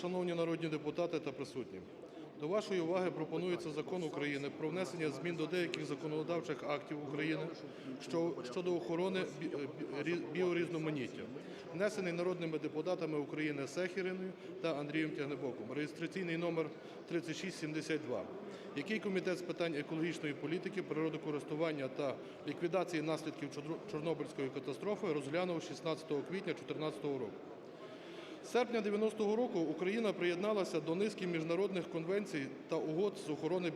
Шановні народні депутати та присутні, до вашої уваги пропонується закон України про внесення змін до деяких законодавчих актів України щодо охорони рі- біорізноманіття, внесений народними депутатами України Сехіриною та Андрієм Тягнебоком, реєстраційний номер 3672, який Комітет з питань екологічної політики, природокористування та ліквідації наслідків Чорнобильської катастрофи розглянув 16 квітня 2014 року. Серпня 90-го року Україна приєдналася до низки міжнародних конвенцій та угод з охорони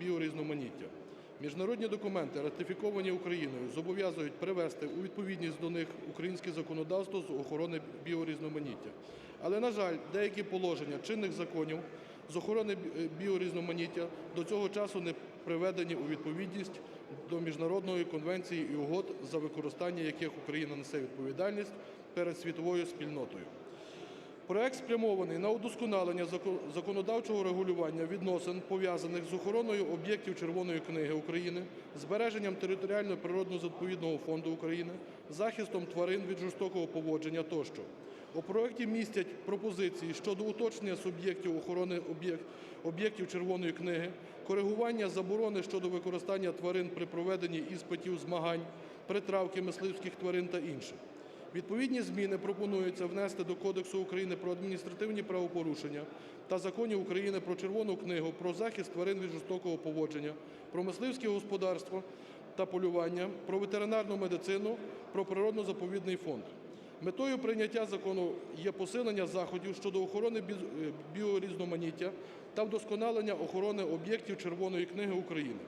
біорізноманіття. Міжнародні документи, ратифіковані Україною, зобов'язують привести у відповідність до них українське законодавство з охорони біорізноманіття. Але, на жаль, деякі положення чинних законів з охорони біорізноманіття до цього часу не приведені у відповідність до міжнародної конвенції і угод, за використання яких Україна несе відповідальність перед світовою спільнотою. Проект спрямований на удосконалення законодавчого регулювання відносин, пов'язаних з охороною об'єктів Червоної книги України, збереженням територіально природно-заповідного фонду України, захистом тварин від жорстокого поводження тощо. У проекті містять пропозиції щодо уточнення суб'єктів охорони об'єктів Червоної книги, коригування заборони щодо використання тварин при проведенні іспитів змагань, притравки мисливських тварин та інших. Відповідні зміни пропонується внести до Кодексу України про адміністративні правопорушення та законів України про Червону книгу, про захист тварин від жорстокого поводження, про мисливське господарство та полювання, про ветеринарну медицину, про природно-заповідний фонд. Метою прийняття закону є посилення заходів щодо охорони е, біорізноманіття та вдосконалення охорони об'єктів Червоної книги України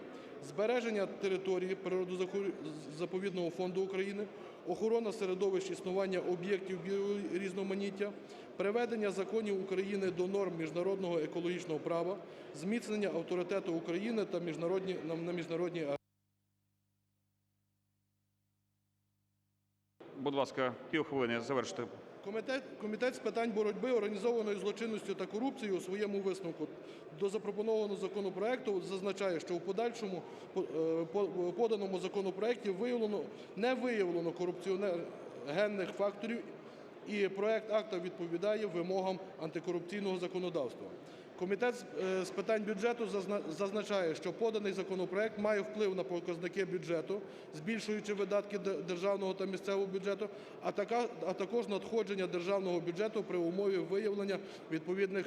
збереження території природозаповідного фонду України, охорона середовищ існування об'єктів біорізноманіття, приведення законів України до норм міжнародного екологічного права, зміцнення авторитету України та міжнародні, на, на міжнародній арені. Будь ласка, півхвилини, завершити. Комітет, комітет з питань боротьби організованої злочинності та корупцією у своєму висновку до запропонованого законопроекту зазначає, що у подальшому по- е, поданому законопроекті виявлено не виявлено корупціогенних факторів, і проект акта відповідає вимогам антикорупційного законодавства. Комітет з- е, питань бюджету зазна- зазначає, що поданий законопроект має вплив на показники бюджету, збільшуючи видатки державного та місцевого бюджету, а, також надходження державного бюджету при умові виявлення відповідних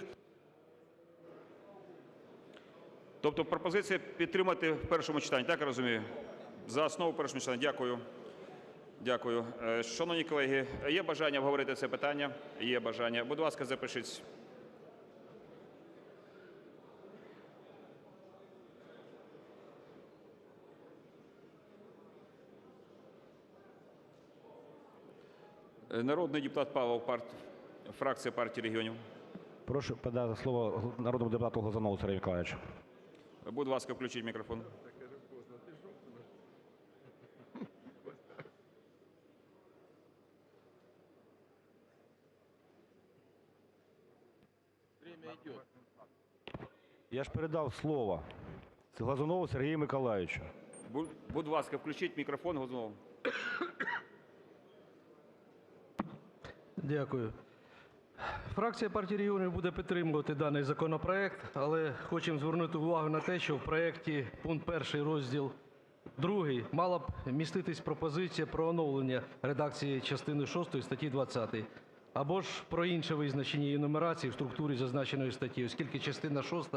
Тобто пропозиція підтримати в першому читанні, так я розумію? За основу в першому читанні. Дякую. Дякую. Е, Шановні колеги, є бажання обговорити це питання? Є бажання. Будь ласка, запишіть. Е, Народний депутат Павлов, парт... фракція партії регіонів. Прошу передати слово народному депутату Лозанову Сергію Миколаївичу. Будь ласка, включіть мікрофон. Я ж передав слово Глазунову Сергію Миколаївичу. Будь ласка, включіть мікрофон Глазунову. Дякую. Фракція партії регіонів буде підтримувати даний законопроект, але хочемо звернути увагу на те, що в проекті пункт 1 розділ 2 мала б міститись пропозиція про оновлення редакції частини 6 статті 20, або ж про інше визначення її нумерації в структурі зазначеної статті, оскільки частина 6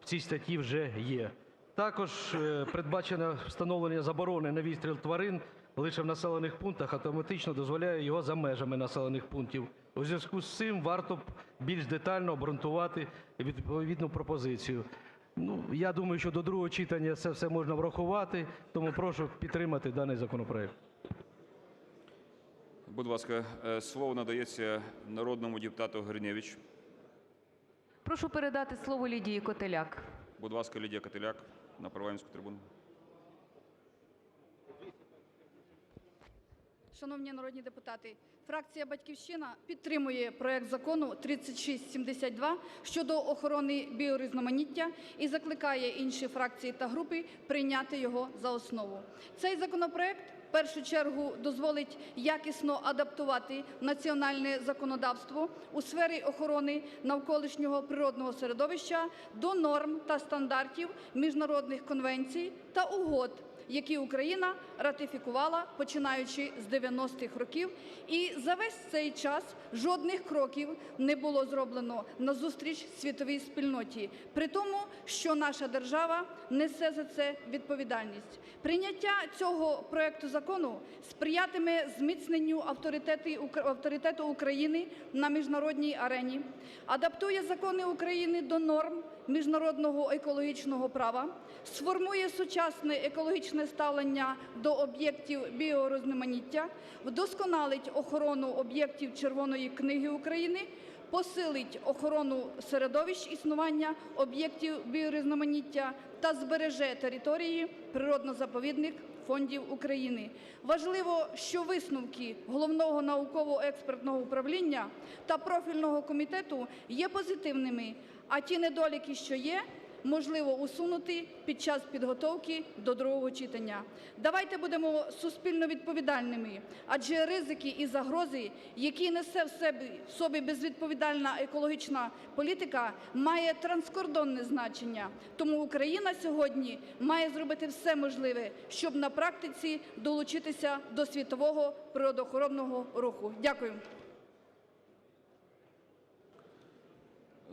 в цій статті вже є. Також е, передбачено встановлення заборони на відстріл тварин лише в населених пунктах автоматично дозволяє його за межами населених пунктів. У зв'язку з цим варто більш детально обґрунтувати відповідну пропозицію. Ну, я думаю, що до другого читання це все можна врахувати, тому прошу підтримати даний законопроект. Будь ласка, е, слово надається народному депутату Гриневич. Прошу передати слово Лідії Котеляк. Будь ласка, Лідія Кателяк на парламентську трибуну. Шановні народні депутати, фракція Батьківщина підтримує проект закону 3672 щодо охорони біорізноманіття і закликає інші фракції та групи прийняти його за основу. Цей законопроект першу чергу дозволить якісно адаптувати національне законодавство у сфері охорони навколишнього природного середовища до норм та стандартів міжнародних конвенцій та угод, які Україна ратифікувала починаючи з 90-х років, і за весь цей час жодних кроків не було зроблено назустріч світовій спільноті, при тому, що наша держава несе за це відповідальність. Прийняття цього проекту закону сприятиме зміцненню авторитету України на міжнародній арені, адаптує закони України до норм міжнародного екологічного права, сформує сучасне екологічне ставлення до об'єктів біорозноманіття, вдосконалить охорону об'єктів Червоної книги України, посилить охорону середовищ існування об'єктів біорізноманіття та збереже території природно-заповідних фондів України. Важливо, що висновки Головного науково-експертного управління та профільного комітету є позитивними, а ті недоліки, що є, можливо усунути під час підготовки до другого читання. Давайте будемо суспільно відповідальними, адже ризики і загрози, які несе в собі безвідповідальна екологічна політика, має транскордонне значення. Тому Україна сьогодні має зробити все можливе, щоб на практиці долучитися до світового природоохоронного руху. Дякую.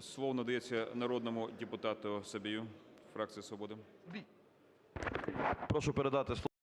Слово надається народному депутату Собію, фракція «Свобода». Прошу передати слово.